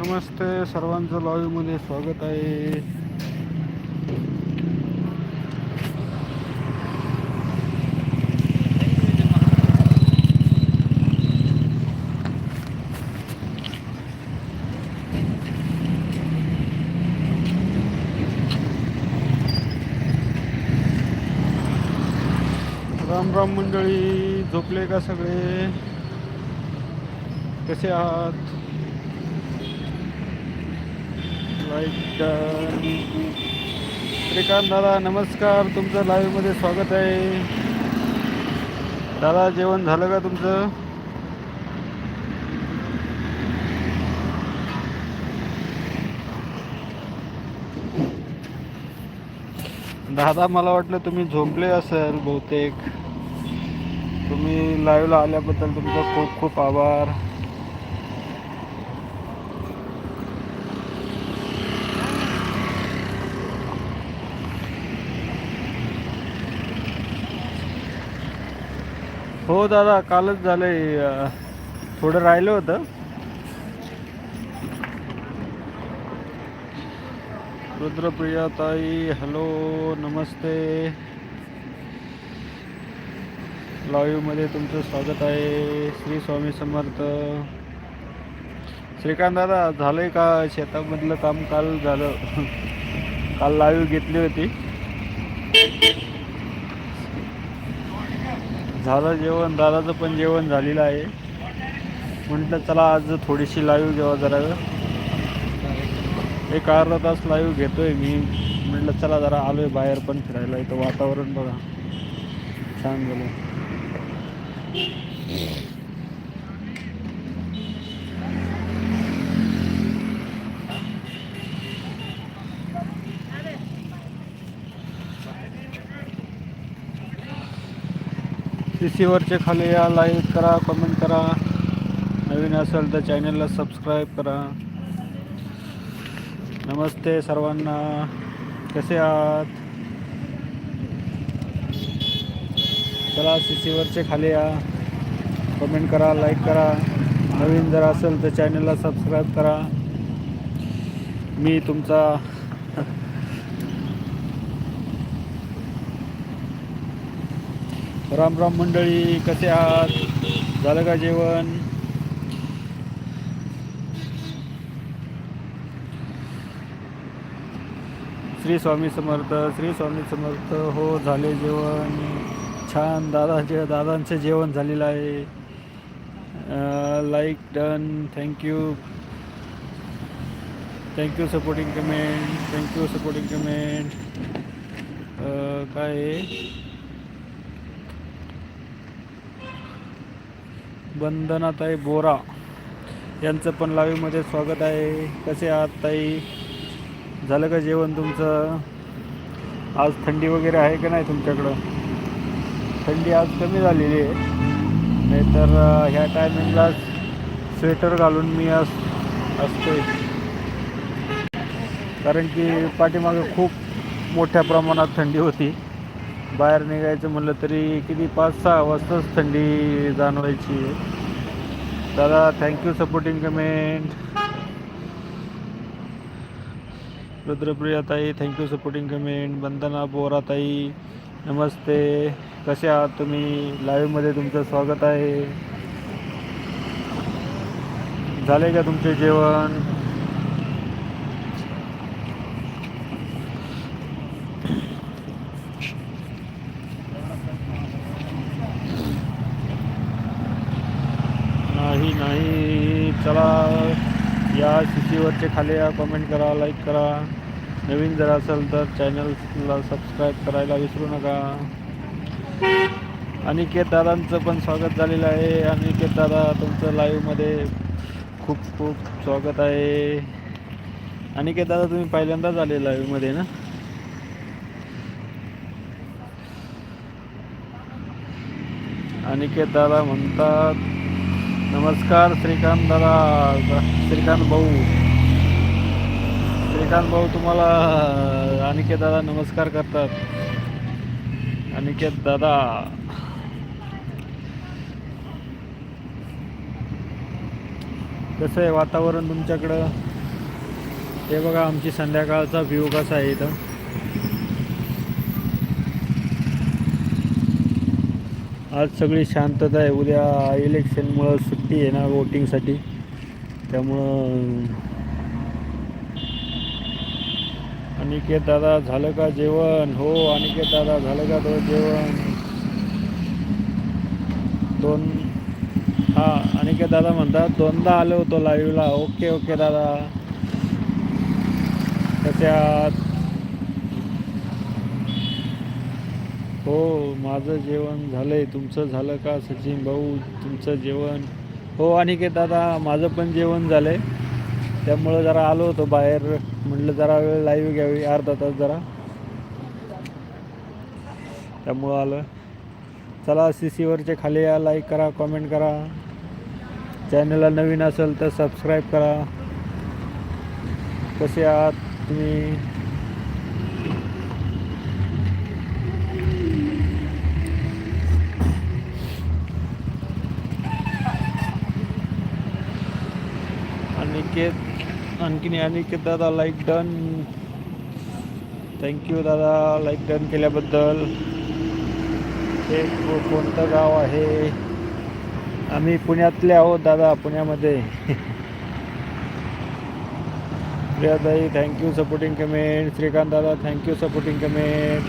नमस्ते सर्वांचं लॉवीमध्ये स्वागत आहे. राम राम मंडळी झोपले का सगळे? कसे आहात लाईक श्रीकांत दादा नमस्कार. तुमचं लाईव्हमध्ये स्वागत आहे. दादा जेवण झालं का तुमचं? दादा मला वाटलं तुम्ही झोपले असेल बहुतेक. तुम्ही लाईव्हला आल्याबद्दल तुमचा खूप खूप आभार. हो दादा कालच झालंय आहे थोडं राहिलं होतं. रुद्रप्रिया ताई हॅलो नमस्ते. लाईव्हमध्ये तुमचं स्वागत आहे. श्री स्वामी समर्थ. श्रीकांत दादा झालंय का शेतामधलं काम काल झालं? काल लाईव्ह घेतली होती. झालं जेवण दादाचं पण जेवण झालेलं आहे. म्हटलं चला आज थोडीशी लाईव्ह घ्यावा जरा. एक अर्धा तास लाईव्ह घेतोय मी. म्हटलं चला जरा आलोय बाहेर पण फिरायला. इथं वातावरण बघा. छान झालं सीसीवरचे खाली या लाईक करा कमेंट करा. नवीन असेल तर चॅनलला सबस्क्राईब करा. नमस्ते सर्वांना. कसे आहात? चला सीसीवरचे खाली या. कमेंट करा लाईक करा. नवीन जर असेल तर चॅनलला सबस्क्राईब करा. मी तुमचा राम राम मंडळी कसे आहात? झालं का जेवण? श्री स्वामी समर्थ श्री स्वामी समर्थ हो झाले जेवण. छान दादाचे दादांचे जेवण झालेलं आहे. Like done thank you thank you supporting comment thank you supporting comment काय बंधनाताई बोरा यांचं पण लाईव्हमध्ये स्वागत आहे. कसे आहात ताई? झालं का जेवण तुमचं? आज थंडी वगैरे आहे का नाही तुमच्याकडं? थंडी आज कमी झालेली आहे. नाहीतर ह्या टायमिंगला स्वेटर घालून मी अस असते कारण की पाठीमागे खूप मोठ्या प्रमाणात थंडी होती. बाहेर निघायचं म्हणलं तरी किती? पाच सहा वाजताच थंडी जाणवायची. दादा थँक्यू सपोर्टिंग कमेंट रुद्रप्रिया ताई thank you supporting comment Vandana Bora ताई नमस्ते. कसे आहात तुम्ही? लाईव्हमध्ये तुमचं स्वागत आहे. झाले का तुमचे जेवण? व्हिडिओवरचे खाली या कमेंट करा लाईक करा. नवीन जर असेल तर चॅनलला सबस्क्राईब करायला विसरू नका. अनिकेत दादांचं पण स्वागत झालेलं आहे. अनिकेत दादा तुमचं लाईव्हमध्ये खूप खूप स्वागत आहे. अनिकेत दादा तुम्ही पहिल्यांदाच आले लाईव्हमध्ये ना? अनिकेत दादा म्हणतात नमस्कार श्रीकांत दादा श्रीकांत भाऊ. श्रीकांत भाऊ तुम्हाला अनिकेत दादा नमस्कार करतात. अनिकेत दादा. कसं आहे वातावरण तुमच्याकडं? हे बघा आमची संध्याकाळचा व्ह्यू कसा आहे इथं? आज सगळी शांतता आहे. उद्या इलेक्शनमुळं सुट्टी आहे ना वोटिंगसाठी त्यामुळं अनिकेत दादा झालं का जेवण? हो अनिकेत दादा झालं का तो जेवण? दोन हां अनिकेत दादा म्हणतात दोनदा आलो होतो लाईव्हला. ओके ओके दादा. त्याच्यात हो माझं जेवण झालंय. तुमचं झालं का सचिन भाऊ? तुमचं जेवण? हो अनिकेत दादा माझं पण जेवण झालंय. त्यामुळं जरा आलो होतो बाहेर. म्हटलं जरा वेळ लाईव्ह घ्यावी अर्धा तास जरा. त्यामुळं आलं. चला सी सीवरचे खाली या लाईक करा कॉमेंट करा. चॅनलला नवीन असेल तर सबस्क्राईब करा. कसे आहात तुम्ही? अनिकेत आणखीन अनिकेत दादा लाईक डन थँक्यू दादा. लाईक डन केल्याबद्दल. हे कोणतं गाव आहे? आम्ही पुण्यातले आहोत दादा पुण्यामध्ये. प्रियाताई thank you supporting comment Shrikant दादा थँक्यू सपोर्टिंग कमेंट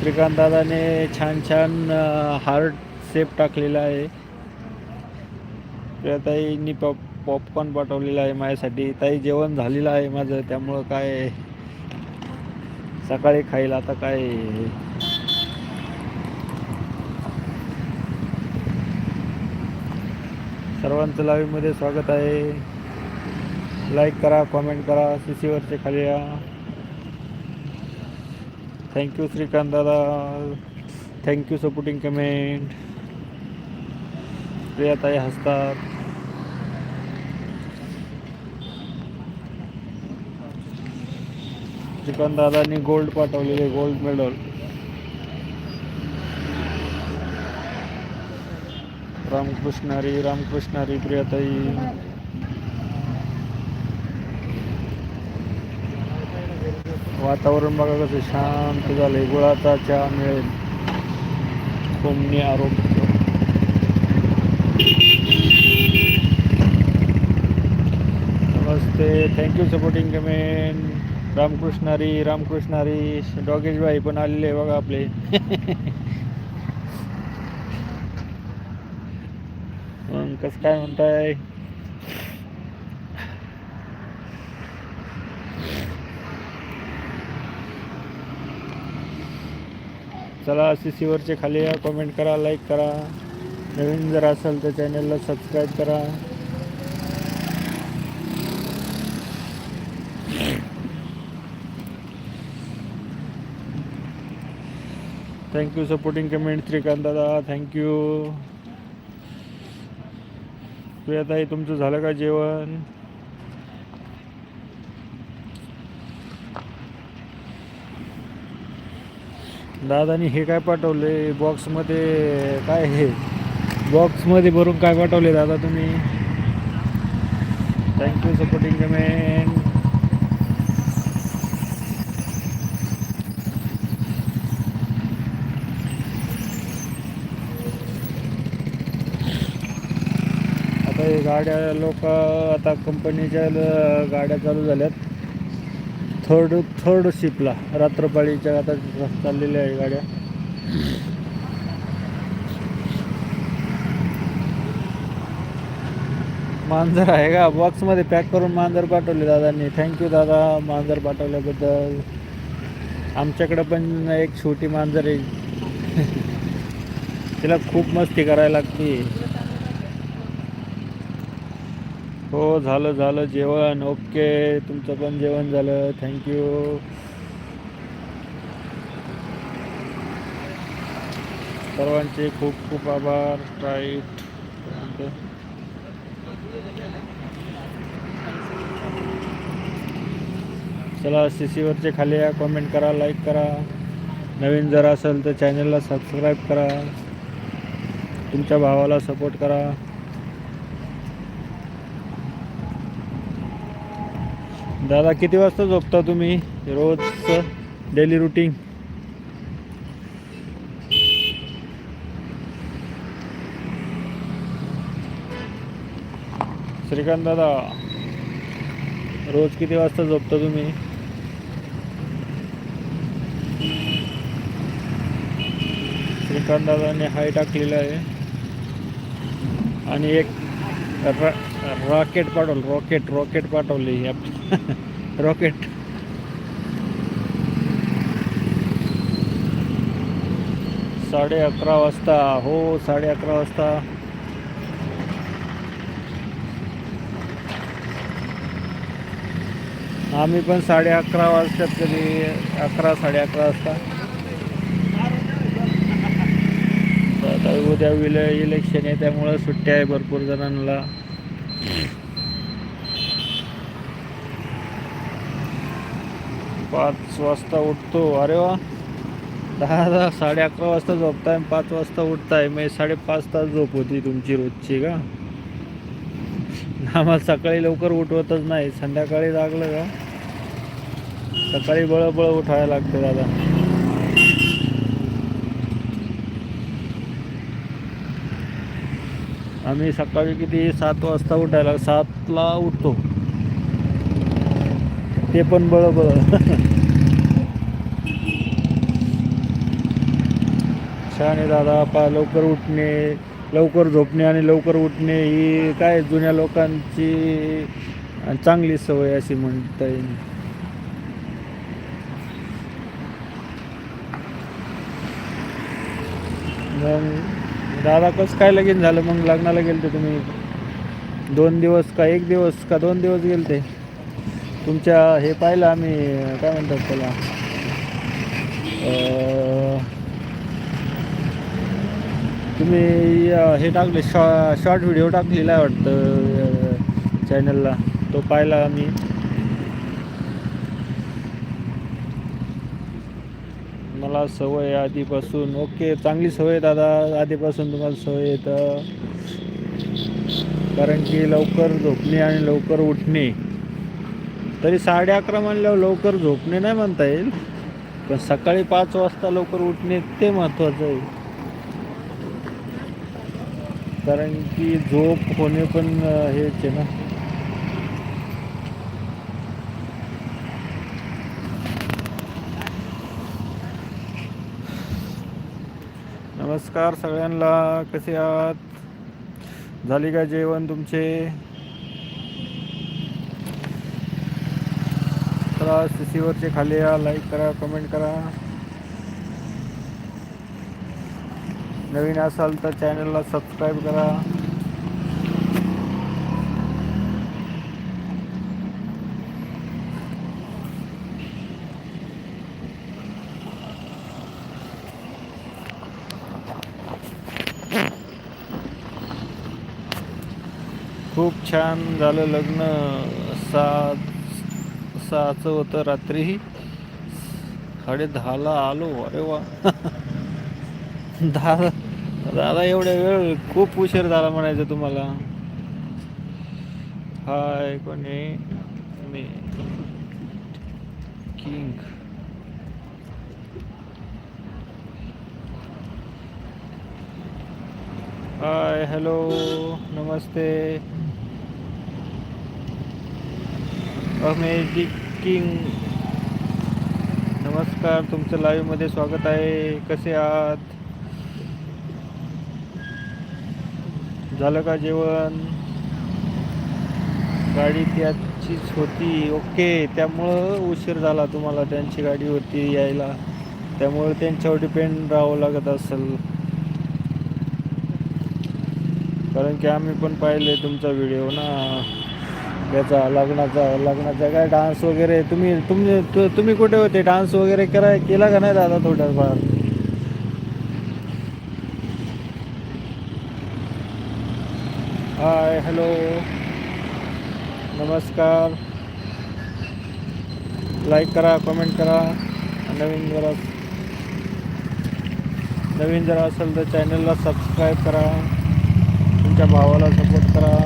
श्रीकांत दादाने छान छान हार्ट सेप टाकलेला आहे. प्रियाताईंनी पॉप पॉपकॉर्न पाठवलेलं आहे माझ्यासाठी. ताई जेवण झालेलं आहे माझं त्यामुळं काय सकाळी खाईल आता काय? सर्वांचं लाईव्हमध्ये स्वागत आहे. लाईक करा कॉमेंट करा सी सीवरचे खाली या. थँक्यू श्रीकांत दादा. थँक्यू सपोर्टिंग कमेंट प्रियाताई हसतात. श्रीकांत दादांनी गोल्ड पाठवलेले गोल्ड मेडल रामकृष्णारी रामकृष्णारी प्रियाताई. वातावरण बघा कसं शांत झालंय गुळाचा चहा मिळेल. कोमणी आरोग्य नमस्ते thank you supporting comment Ramkrishnahari Ramkrishnahari Dogesh भाई पण आलेले आहे बघा आपले. मग कसं काय म्हणताय? चला सी सीवरचे खाली या कमेंट करा लाईक करा. नवीन जर असेल तर चॅनलला सबस्क्राईब करा. थँक्यू सपोर्टिंग कमेंट श्रीकांत दादा. थँक्यू प्रियाताई तुमचं झालं का जेवण? दादानी हे काय पाठवले? बॉक्समध्ये काय हे? बॉक्समध्ये भरून काय पाठवले दादा तुम्ही? थँक्यू सपोर्टिंग कमेंट आता हे गाड्या लोक आता कंपनीच्या गाड्या चालू झाल्यात. थर्ड थर्ड शिपला रात्रपाळीच्या आता चाललेल्या आहे गाड्या. मांजर आहे का? बॉक्समध्ये पॅक करून मांजर पाठवले दादांनी. थँक्यू दादा मांजर पाठवल्याबद्दल. आमच्याकडं पण एक छोटी मांजर आहे. तिला खूप मस्ती करायला लागते. हो झालं झालं जेवण. ओके तुमचं पण जेवण झालं. थँक्यू सर्वांचे खूप खूप आभार. राईट चला सी सीवरचे खाली या. कॉमेंट करा लाईक करा. नवीन जर असेल तर चॅनलला सबस्क्राईब करा. तुमच्या भावाला सपोर्ट करा. दादा किती वाजता झोपता तुम्ही रोजचं डेली रुटीन श्रीकांत दादा रोज किती वाजता झोपता तुम्ही? श्रीकांत दादाने हाय टाकलेला आहे. आणि एक रा रॉकेट पाठवलं रॉकेट रॉकेट पाठवले. रॉकेट साडे अकरा वाजता. हो साडे अकरा वाजता. आम्ही पण साडे अकरा वाजतात कधी. अकरा साडे अकरा वाजता. आता उद्या विल इलेक्शन आहे त्यामुळं सुट्ट्या आहे भरपूर जणांना. पाच वाजता उठतो. अरे वा. दहा दहा साडे अकरा वाजता झोपताय पाच वाजता उठताय. मग साडेपाच तास झोप होती तुमची रोजची का? आम्हाला सकाळी लवकर उठवतच नाही. संध्याकाळी लागलं का? सकाळी बळबळ उठायला लागते दादा. आम्ही सकाळी किती? सात वाजता उठायला सातला उठतो. ते पण बळबळ छान आहे दादा पा लवकर उठणे लवकर झोपणे आणि लवकर उठणे ही काय जुन्या लोकांची चांगली सवय अशी म्हणता येईल. मग दादा कसं काय लगीन झालं? मग लग्नाला गेलते तुम्ही? दोन दिवस का एक दिवस का दोन दिवस गेलते? तुमच्या हे पाहिलं आम्ही काय म्हणतात त्याला? तुम्ही हे टाकले शॉ शॉर्ट व्हिडिओ टाकलेला आहे वाटतं चॅनलला. तो पाहिला आम्ही. मला सवय आहे आधीपासून. ओके चांगली सवय आहे दादा. आधीपासून तुम्हाला सवय येतं कारण की लवकर झोपणे आणि लवकर उठणे. तरी साडे अकरा म्हणल्यावर लवकर झोपणे नाही म्हणता येईल पण सकाळी पाच वाजता लवकर उठणे ते महत्त्वाचं आहे. कारण की झोप होणे पण हेच आहे ना. नमस्कार सगळ्यांना कसे आहात? झाली का जेवण तुमचे? सी सीवरचे खाली या लाईक करा कमेंट करा. नवीन असाल तर चॅनलला सबस्क्राईब करा. खूप छान झालं लग्न सात सहाचं होतं रात्रीही. साडे दहाला आलो. अरे वा. दहा दादा एवढ्या वेळ खूप उशीर झाला म्हणायचं तुम्हाला. हाय कोणी? मी. किंग. Hi hello. नमस्ते. अमेजिंग किंग नमस्कार तुमचं लाईव्हमध्ये स्वागत आहे. कसे आहात? झालं का जेवण? गाडी त्याचीच होती. ओके त्यामुळं उशीर झाला तुम्हाला त्यांची गाडी होती यायला. त्यामुळे त्यांच्यावर डिपेंड राहावं लागत असेल. कारण की आम्ही पण पाहिले तुमचा व्हिडिओ ना. याचा लग्नाचा लग्नाचा काय डान्स वगैरे? तुम्ही तुम्ही तुम्ही कुठे होते? डान्स वगैरे करा केला का नाही दादा थोड्याफार? हाय हॅलो नमस्कार. लाईक करा कमेंट करा. नवीन जरा नवीन जरा असेल तर चॅनलला सबस्क्राईब करा. तुमच्या भावाला सपोर्ट करा.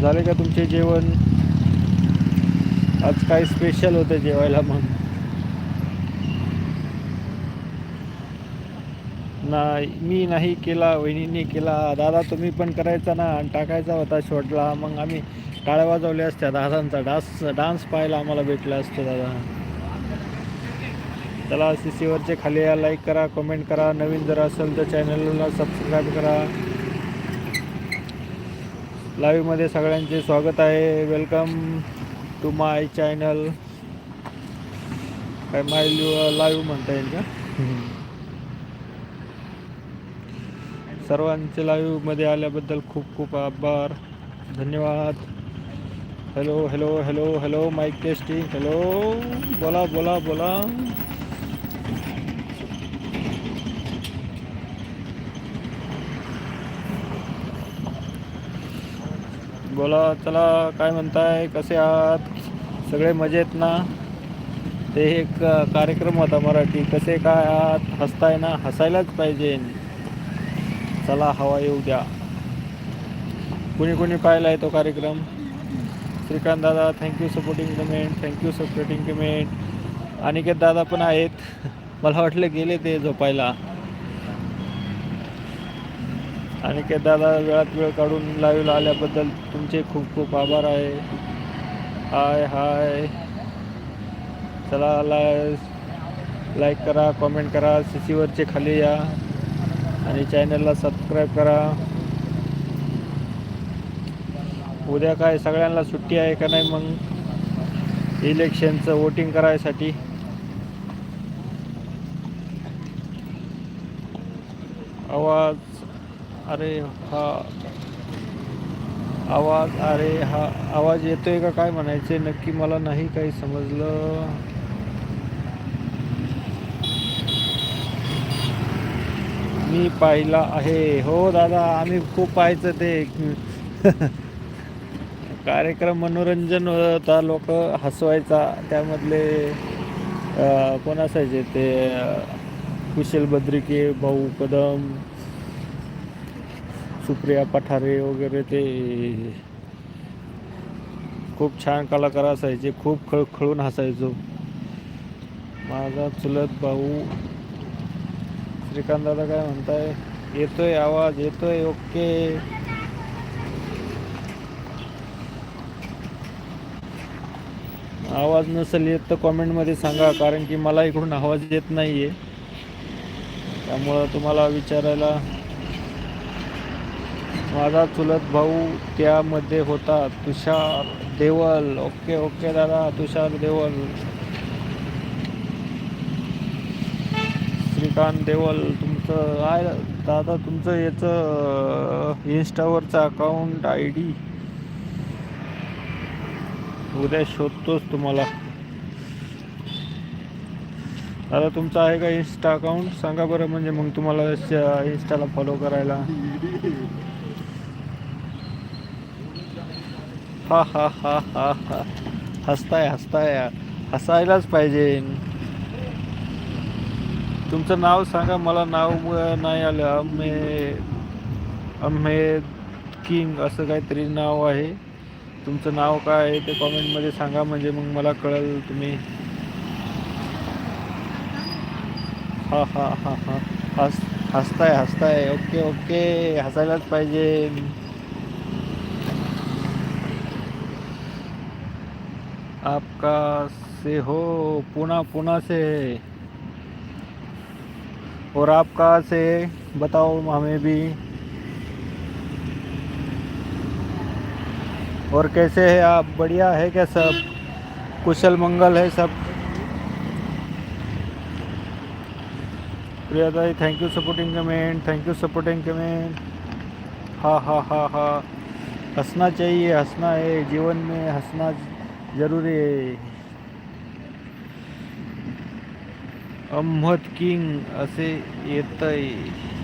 झाले का तुमचे जेवण? आज काय स्पेशल होतं जेवायला मग? नाही मी नाही केला वहिनींनी केला. दादा तुम्ही पण करायचा ना. आणि टाकायचा होता शॉटला. मग आम्ही टाळ्या वाजवल्या असत्या दादांचा. डान्स डान्स पाहायला आम्हाला भेटला असतो दादा. चला सी सीवरचे खाली या. लाईक करा कमेंट करा. नवीन जर असेल तर चॅनलला सबस्क्राईब करा. लाईव्हमध्ये सगळ्यांचे स्वागत आहे. वेलकम टू माय चॅनल काय माय लाईव्ह म्हणता येईल का? सर्वांचे लाईव्हमध्ये आल्याबद्दल खूप खूप आभार. धन्यवाद. Hello hello hello hello mike testing hello बोला बोला बोला. बोला चला काय म्हणताय? कसे आहात? सगळे मजेत ना? ते एक कार्यक्रम होता मराठी. कसे काय आहात? हसताय ना? हसायलाच पाहिजे. चला हवा येऊ द्या. कुणी कुणी पाहिला आहे तो कार्यक्रम? श्रीकांत दादा thank you supporting comment thank you supporting comment Aniket दादा पण आहेत. मला वाटलं गेले ते झोपायला. अनिकेत दादा वेळात वेळ काढून लाईव्हला आल्याबद्दल तुमचे खूप खूप आभार आहे. Hi hi. चला लाय लाईक करा कमेंट करा सी सीवरचे खाली या. आणि चॅनलला सबस्क्राईब करा. उद्या काय सगळ्यांना सुट्टी आहे का नाही मग? इलेक्शनचं वोटिंग करायसाठी. आवाज. अरे हा. आवाज अरे हा आवाज येतोय का काय म्हणायचे? नक्की मला नाही काही समजलं. मी पाहिला आहे. हो दादा आम्ही खूप पाहायचं ते. कार्यक्रम मनोरंजन होता लोक हसवायचा त्यामधले कोण असायचे ते? कुशल बद्रिके भाऊ कदम सुप्रिया पठारे वगैरे ते खूप छान कलाकार असायचे खूप खळखळून हसायचो. माझा चुलत भाऊ श्रीकांत दादा काय म्हणताय येतोय आवाज येतोय ओके. आवाज नसेल येत तर कॉमेंटमध्ये सांगा कारण की मला इकडून आवाज येत नाही आहे त्यामुळं तुम्हाला विचारायला माझा चुलत भाऊ त्यामध्ये होता. तुषार देवल. ओके ओके दादा तुषार देवल. श्रीकांत देवल तुमचं आहे दादा तुमचं याचं इन्स्टावरचं अकाउंट आय डी. उद्या शोधतोच तुम्हाला. दादा तुमचं आहे का इन्स्टा अकाउंट? सांगा बरं म्हणजे मग तुम्हाला इन्स्टाला फॉलो करायला. हा हा हा हा हा. हसताय हसताय. हसायलाच पाहिजे. तुमचं नाव सांगा मला नाव नाही आलं. अमे अमेद किंग असं काहीतरी नाव आहे. तुमचं नाव काय आहे ते कॉमेंटमध्ये सांगा म्हणजे मग मला कळेल तुम्ही. हा हा हा हा. हस हसताय हसताय. Okay okay. हसायलाच पाहिजे. आपका से हो पुणे पुणे से। और आप से बताओ हमें भी। और कैसे है आप, बढ़िया है क्या सब? कुशल मंगल है सब। प्रियादाई thank you supporting comment thank you supporting comment हाँ हाँ हाँ हाँ। हंसना चाहिए, हंसना है, जीवन में हंसना जरूरी है अहमद किंग असे येतंय.